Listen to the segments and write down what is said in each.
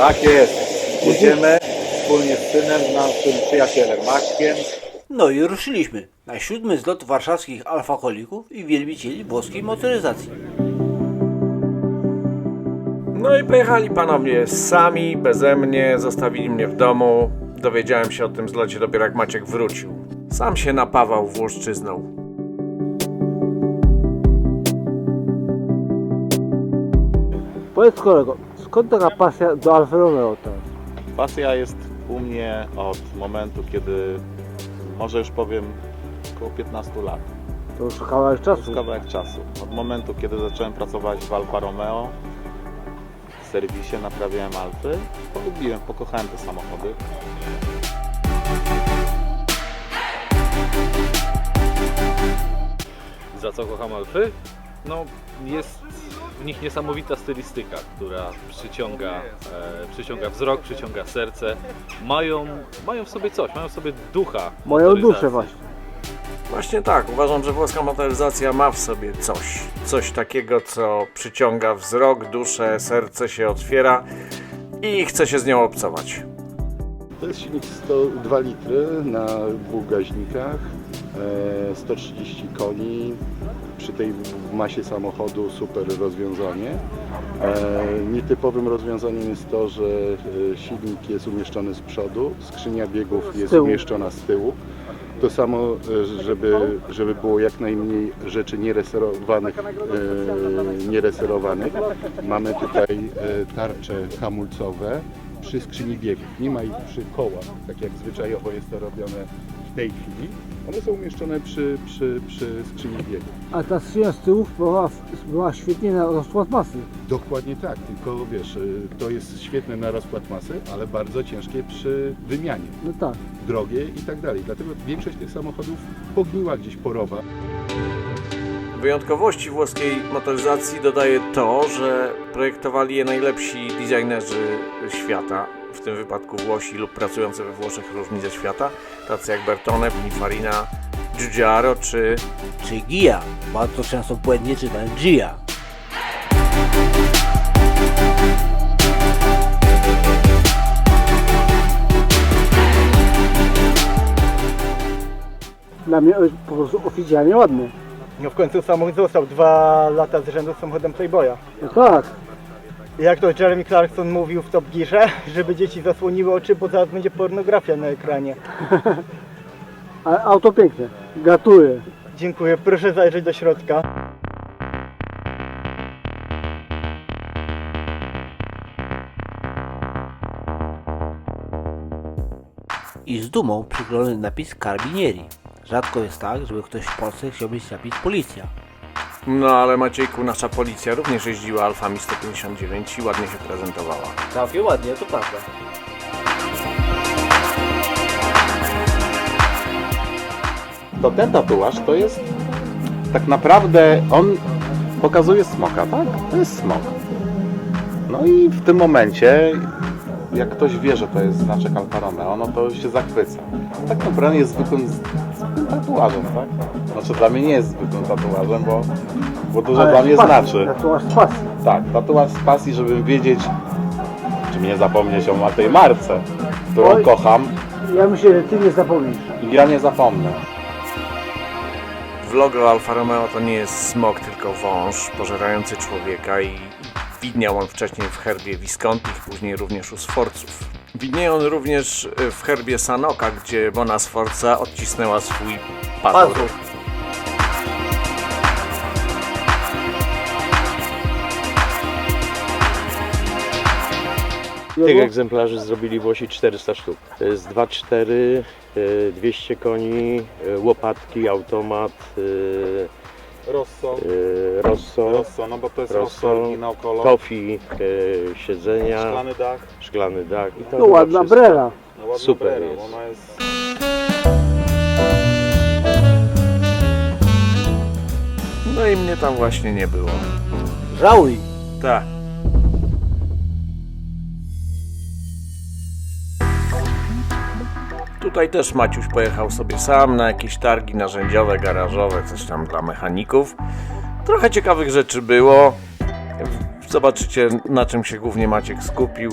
Tak jest. Jedziemy wspólnie z synem, naszym przyjacielem Maćkiem. No i ruszyliśmy na siódmy zlot warszawskich alfakolików i wielbicieli włoskiej motoryzacji. No i pojechali panowie sami, beze mnie, zostawili mnie w domu. Dowiedziałem się o tym zlocie dopiero jak Maciek wrócił. Sam się napawał włoszczyzną. Powiedz kolego, skąd taka pasja do Alfa Romeo teraz? Pasja jest u mnie od momentu, kiedy, może już powiem, około 15 lat. To już kawałek To czasu. jest kawałek czasu. Od momentu, kiedy zacząłem pracować w Alfa Romeo, w serwisie naprawiałem Alfy, polubiłem, pokochałem te samochody. Za co kocham Alfy? No, jest w nich niesamowita stylistyka, która przyciąga, e, przyciąga wzrok, przyciąga serce. Mają, mają w sobie coś, mają w sobie ducha. Moją motoryzacji. duszę właśnie. Właśnie tak, uważam, że włoska motoryzacja ma w sobie coś. Coś takiego, co przyciąga wzrok, duszę, serce się otwiera i chce się z nią obcować. To jest silnik 102 litry na dwóch gaźnikach, e, 130 koni. Przy tej masie samochodu super rozwiązanie. E, Nietypowym rozwiązaniem jest to, że e, silnik jest umieszczony z przodu, skrzynia biegów jest umieszczona z tyłu. To samo, e, żeby, żeby było jak najmniej rzeczy niereserowanych, niereserowanych. Mamy tutaj tarcze hamulcowe przy skrzyni biegów. Nie ma ich przy kołach, tak jak zwyczajowo jest to robione w tej chwili. One są umieszczone przy, przy, przy skrzyni biegów. A ta skrzynia z tyłu była, była świetnie na rozkład masy. Dokładnie tak, tylko wiesz, y, to jest świetne na rozkład masy, ale bardzo ciężkie przy wymianie. No tak. Drogie i tak dalej. Dlatego większość tych samochodów pogniła gdzieś porowa. Wyjątkowości włoskiej motoryzacji dodaje to, że projektowali je najlepsi designerzy świata, w tym wypadku Włosi lub pracujący we Włoszech różni ze świata, tacy jak Bertone, Pininfarina, Giugiaro czy Czy GIA, bardzo często błędnie czytałem GIA. Dla mnie po prostu oficjalnie ładny. No w końcu samochód został dwa lata z rzędu samochodem Playboya. No tak. Jak to Jeremy Clarkson mówił w Top Gearze, żeby dzieci zasłoniły oczy, bo zaraz będzie pornografia na ekranie. Auto piękne. Gratuluję. Dziękuję, proszę zajrzeć do środka. I z dumą przyklejony napis Carabinieri. Rzadko jest tak, żeby ktoś w Polsce chciał mieć napis Policja. No ale Maciejku, nasza policja również jeździła Alfami 159 i ładnie się prezentowała. Całkiem ładnie, to prawda. To ten tatuaż to jest tak naprawdę on pokazuje smoka, tak? To jest smok. No i w tym momencie, jak ktoś wie, że to jest znaczek Alfa Romeo, no to się zachwyca. Tak naprawdę jest zwykłym, zwykłym tatuażem, tak? Znaczy dla mnie nie jest zwykłym tatuażem, bo, bo dużo Ale dla mnie z pasji. znaczy. Tatuaż z pasji. Tak, tatuaż z pasji, żeby wiedzieć, czy mnie zapomnieć o tej marce, którą Oj. kocham Ja myślę, że ty nie zapomnisz. i ja nie zapomnę. W logo Alfa Romeo to nie jest smok, tylko wąż pożerający człowieka i widniał on wcześniej w herbie Visconti, później również u Sforców. Widnieje on również w herbie Sanoka, gdzie Bona Sforza odcisnęła swój pazur. Tych egzemplarzy zrobili Włosi 400 sztuk. To jest 2.4, e, 200 koni, e, łopatki, automat, e, Rosso, e, Rosso, Rosso, no bo to jest Rosso, Rosso kofi, e, siedzenia, Szklany dach. szklany dach i to No ładna wszystko. brera. No ładna Super brera, jest. Ona jest. No i mnie tam właśnie nie było. Żałuj. Tak. Tutaj też Maciuś pojechał sobie sam na jakieś targi narzędziowe, garażowe, coś tam dla mechaników. Trochę ciekawych rzeczy było. Zobaczycie na czym się głównie Maciek skupił.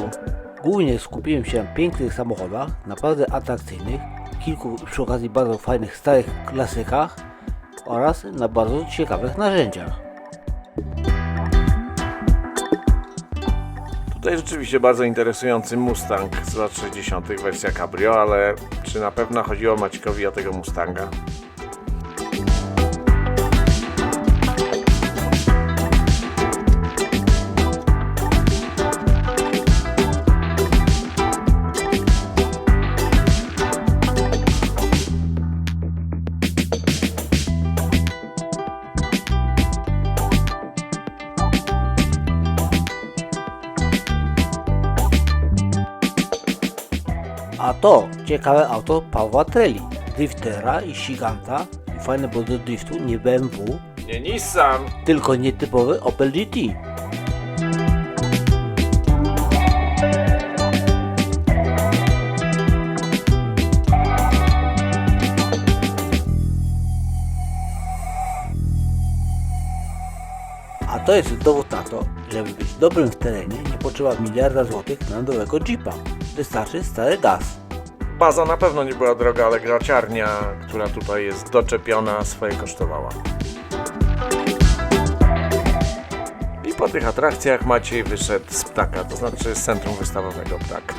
Głównie skupiłem się na pięknych samochodach, naprawdę atrakcyjnych, kilku przy okazji bardzo fajnych starych klasykach oraz na bardzo ciekawych narzędziach. Tutaj rzeczywiście bardzo interesujący Mustang z lat 60. wersja Cabrio, ale czy na pewno chodziło Maćkowi o tego Mustanga? To ciekawe auto Pawła Treli, driftera i ściganta i fajne było do driftu, nie BMW, Nie Nissan! tylko nietypowy Opel GT. A to jest dowód na to, żeby być dobrym w terenie nie potrzeba miliarda złotych na nowego Jeepa. Wystarczy stary gaz. Baza na pewno nie była droga, ale graciarnia, która tutaj jest doczepiona, swoje kosztowała. I po tych atrakcjach Maciej wyszedł z ptaka, to znaczy z centrum wystawowego ptak.